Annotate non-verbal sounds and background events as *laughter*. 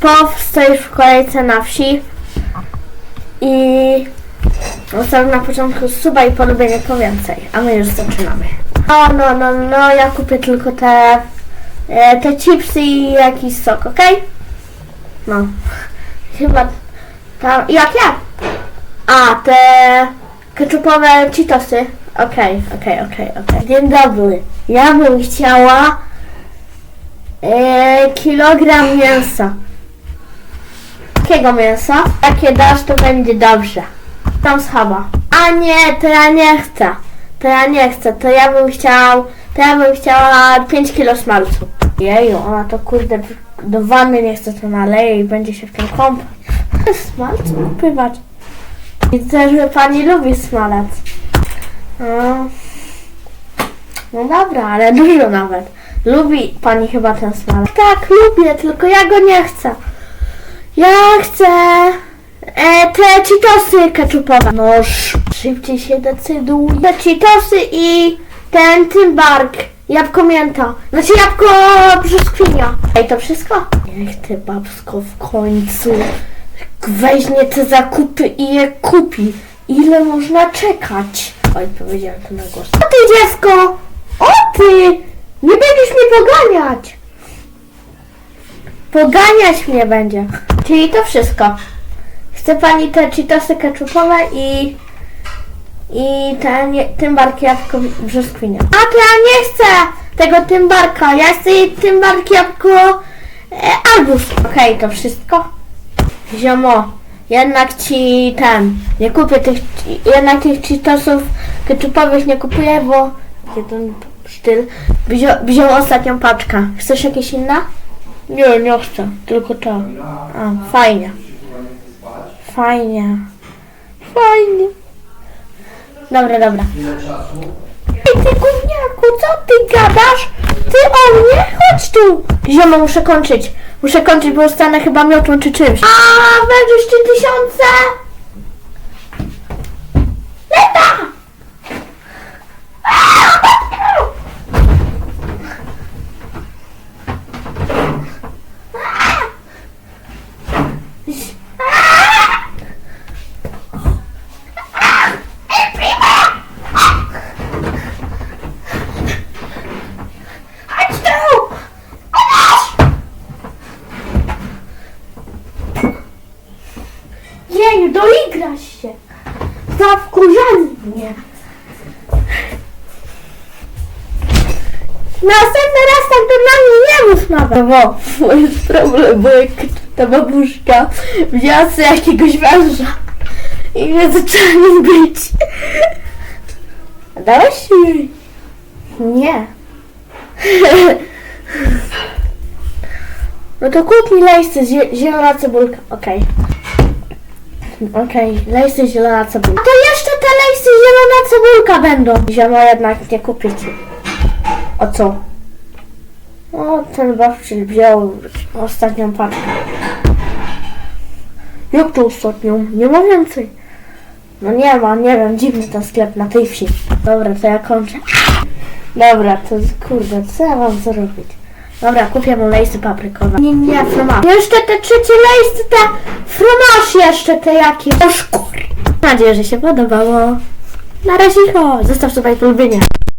Pow stoisz w kolejce na wsi i zostaw na początku suba i polubienie po więcej, a my już zaczynamy. No, no, no, no, ja kupię tylko te, e, te chipsy i jakiś sok, ok? No, chyba tam, jak ja? A, te ketchupowe Cheetosy. Okej, okej, okej, okej. Dzień dobry. Ja bym chciała e, kilogram mięsa. Jakiego mięsa? Jakie dasz, to będzie dobrze. Tam schaba. A nie, to ja nie chcę. To ja nie chcę, to ja bym chciał, to ja bym chciała 5 kilo smalcu. Jeju, ona to kurde do wanny nie chce, to naleje i będzie się w tym kąpać. *laughs* Smalc kupywać. Widzę, że pani lubi smalec. No. no dobra, ale dużo nawet. Lubi pani chyba ten smalec. Tak, lubię, tylko ja go nie chcę. Ja chcę e, te Cheetosy ketchupowe. No sz- szybciej się decyduj. Te Cheetosy i ten Tymbark. Jabłko mięta. Znaczy jabłko brzoskwinia. Ej, to wszystko? Niech ty babsko w końcu weźmie te zakupy i je kupi. Ile można czekać? Oj, powiedziałem to na głos. O ty dziecko! O ty! Nie będziesz mnie poganiać! Poganiać mnie będzie. Czyli to wszystko. Chce pani te Cheetosy ketchupowe i i ten, tymbark jabłko brzoskwinia. A to ja nie chcę tego tymbarka. Ja chcę tymbark jabłko e, arbuz. Okej, to wszystko? Ziomo, jednak ci ten, nie kupię tych, jednak tych Cheetosów ketchupowych nie kupuję, bo jeden styl. Wziął, wziął ostatnią paczkę. Chcesz jakieś inne? Nie, nie chcę, tylko to. A, fajnie. Fajnie. Fajnie. Dobra, dobra. Ej, ty gówniaku, co ty gadasz? Ty o mnie? Chodź tu! Ziomo, muszę kończyć. Muszę kończyć, bo stanę chyba miotą czy czymś. A, będziesz trzy tysiące! Leta! Chodź tu! Jeju, doigrasz się! Zawkurzali mnie! Następny raz tak na mnie nie mów nawet! Bo to jest problem, bo jak ta babuszka wzięła sobie jakiegoś węża i mnie zaczęła nim bić. Dałeś jej? Nie. No to kup mi lejsy, zie- zielona cebulka. Okej. Okej, lejsy, zielona cebulka. A to jeszcze te lejsy, zielona cebulka będą. Ziomo jednak nie kupię ci. O co? O, ten babciel wziął ostatnią paczkę. Jak to ostatnią? Nie ma więcej. No nie ma, nie wiem, dziwny ten sklep na tej wsi. Dobra, to ja kończę. Dobra, to kurde, co ja mam zrobić? Dobra, kupię mu lejsy paprykowe. Nie, nie, fromaż. Jeszcze te trzecie lejsy, te fromaż jeszcze te jakie. O szkur. Mam nadzieję, że się podobało. Na razie, ho. Zostaw sobie polubienie.